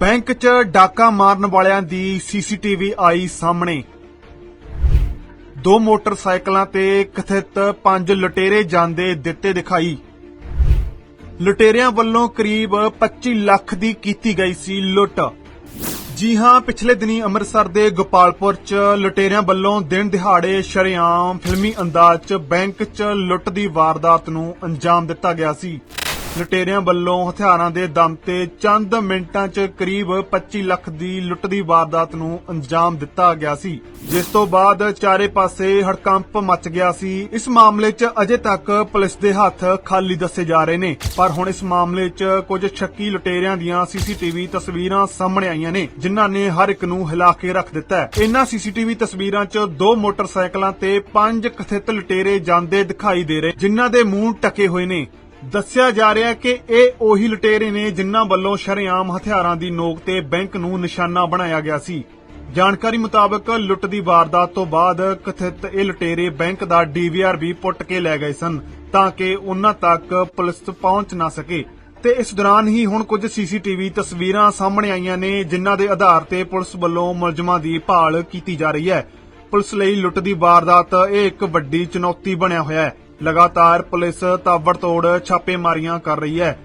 Bank 'ਚ ਡਾਕਾ ਮਾਰਨ ਵਾਲਿਆਂ ਦੀ ਸੀਸੀਟੀਵੀ ਆਈ ਸਾਹਮਣੇ। ਦੋ ਮੋਟਰਸਾਈਕਲਾਂ ਤੇ ਕਥਿਤ ਪੰਜ ਲੁਟੇਰੇ ਜਾਂਦੇ ਦਿੱਤੇ ਦਿਖਾਈ। ਲੁਟੇਰਿਆਂ ਵੱਲੋਂ ਕਰੀਬ 25 ਲੱਖ ਦੀ ਕੀਤੀ ਗਈ ਸੀ ਲੁੱਟ। ਜੀ ਹਾਂ, ਪਿਛਲੇ ਦਿਨੀ ਅੰਮ੍ਰਿਤਸਰ ਦੇ ਗੋਪਾਲਪੁਰ 'ਚ ਲੁਟੇਰਿਆਂ ਵੱਲੋਂ ਦਿਨ ਦਿਹਾੜੇ ਸ਼ਰੇਆਮ ਫਿਲਮੀ ਅੰਦਾਜ਼ 'ਚ ਬੈਂਕ 'ਚ ਲੁੱਟ ਦੀ ਵਾਰਦਾਤ ਨੂੰ ਅੰਜਾਮ ਦਿੱਤਾ ਗਿਆ ਸੀ। ਲੁਟੇਰਿਆਂ ਵੱਲੋਂ ਹਥਿਆਰਾਂ ਦੇ ਦਮ ਤੇ ਚੰਦ ਮਿੰਟਾਂ 'ਚ ਕਰੀਬ 25 ਲੱਖ ਦੀ ਲੁੱਟ ਦੀ ਵਾਰਦਾਤ ਨੂੰ ਅੰਜਾਮ ਦਿੱਤਾ ਗਿਆ ਸੀ। ਜਿਸ ਤੋਂ ਬਾਅਦ ਚਾਰੇ ਪਾਸੇ ਹੜਕੰਪ ਮਚ ਗਿਆ ਸੀ। ਇਸ ਮਾਮਲੇ 'ਚ ਅਜੇ ਤੱਕ ਪੁਲਿਸ ਦੇ ਹੱਥ ਖਾਲੀ ਦੱਸੇ ਜਾ ਰਹੇ ਨੇ। ਪਰ ਹੁਣ ਇਸ ਮਾਮਲੇ 'ਚ ਕੁਝ ਸ਼ੱਕੀ ਲੁਟੇਰਿਆਂ ਦੀਆਂ ਸੀਸੀਟੀਵੀ ਤਸਵੀਰਾਂ ਸਾਹਮਣੇ ਆਈਆਂ ਨੇ, ਜਿਨ੍ਹਾਂ ਨੇ ਹਰ ਇੱਕ ਨੂੰ ਹਿਲਾ ਕੇ ਰੱਖ ਦਿੱਤਾ ਹੈ। ਇਹਨਾਂ ਸੀਸੀਟੀਵੀ ਤਸਵੀਰਾਂ 'ਚ ਦੋ ਮੋਟਰਸਾਈਕਲਾਂ ਤੇ ਪੰਜ ਕਥਿਤ ਲੁਟੇਰੇ ਜਾਂਦੇ ਦਿਖਾਈ ਦੇ ਰਹੇ, ਜਿਨ੍ਹਾਂ ਦੇ ਮੂੰਹ ਟਕੇ ਹੋਏ ਨੇ। ਦੱਸਿਆ ਜਾ ਰਿਹਾ ਹੈ ਕਿ ਇਹ ਉਹੀ ਲੁਟੇਰੇ ਨੇ ਜਿਨ੍ਹਾਂ ਵੱਲੋਂ ਸ਼ਰੇਆਮ ਹਥਿਆਰਾਂ ਦੀ ਨੋਕ ਤੇ ਬੈਂਕ ਨੂੰ ਨਿਸ਼ਾਨਾ ਬਣਾਇਆ ਗਿਆ ਸੀ। ਜਾਣਕਾਰੀ ਮੁਤਾਬਕ ਲੁੱਟ ਦੀ ਵਾਰਦਾਤ ਤੋਂ ਬਾਅਦ ਕਥਿਤ ਇਹ ਲੁਟੇਰੇ ਬੈਂਕ ਦਾ ਡੀਵੀਆਰ ਵੀ ਪੁੱਟ ਕੇ ਲੈ ਗਏ ਸਨ ਤਾਂ ਕਿ ਉਹਨਾਂ ਤੱਕ ਪੁਲਿਸ ਪਹੁੰਚ ਨਾ ਸਕੇ। ਤੇ ਇਸ ਦੌਰਾਨ ਹੀ ਹੁਣ ਕੁਝ ਸੀਸੀਟੀਵੀ ਤਸਵੀਰਾਂ ਸਾਹਮਣੇ ਆਈਆਂ ਨੇ ਜਿਨ੍ਹਾਂ ਦੇ ਆਧਾਰ ਤੇ ਪੁਲਿਸ ਵੱਲੋਂ ਮੁਲਜ਼ਮਾਂ ਦੀ ਭਾਲ ਕੀਤੀ ਜਾ ਰਹੀ ਹੈ। ਪੁਲਿਸ ਲਈ ਲੁੱਟ ਦੀ ਵਾਰਦਾਤ ਇਹ ਇੱਕ ਵੱਡੀ ਚੁਣੌਤੀ ਬਣਿਆ ਹੋਇਆ ਹੈ। ਲਗਾਤਾਰ ਪੁਲਿਸ ਤਾਬੜਤੋੜ ਛਾਪੇਮਾਰੀਆਂ ਕਰ ਰਹੀ ਹੈ।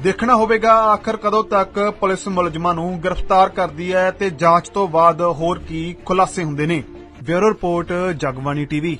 ਦੇਖਣਾ ਹੋਵੇਗਾ ਆਖਰ ਕਦੋਂ ਤੱਕ ਪੁਲਿਸ ਮੁਲਜ਼ਮਾਂ ਨੂੰ ਗ੍ਰਿਫਤਾਰ ਕਰਦੀ ਹੈ ਤੇ ਜਾਂਚ ਤੋਂ ਬਾਅਦ ਹੋਰ ਕੀ ਖੁਲਾਸੇ ਹੁੰਦੇ ਨੇ। Bureau report, Jagbani TV.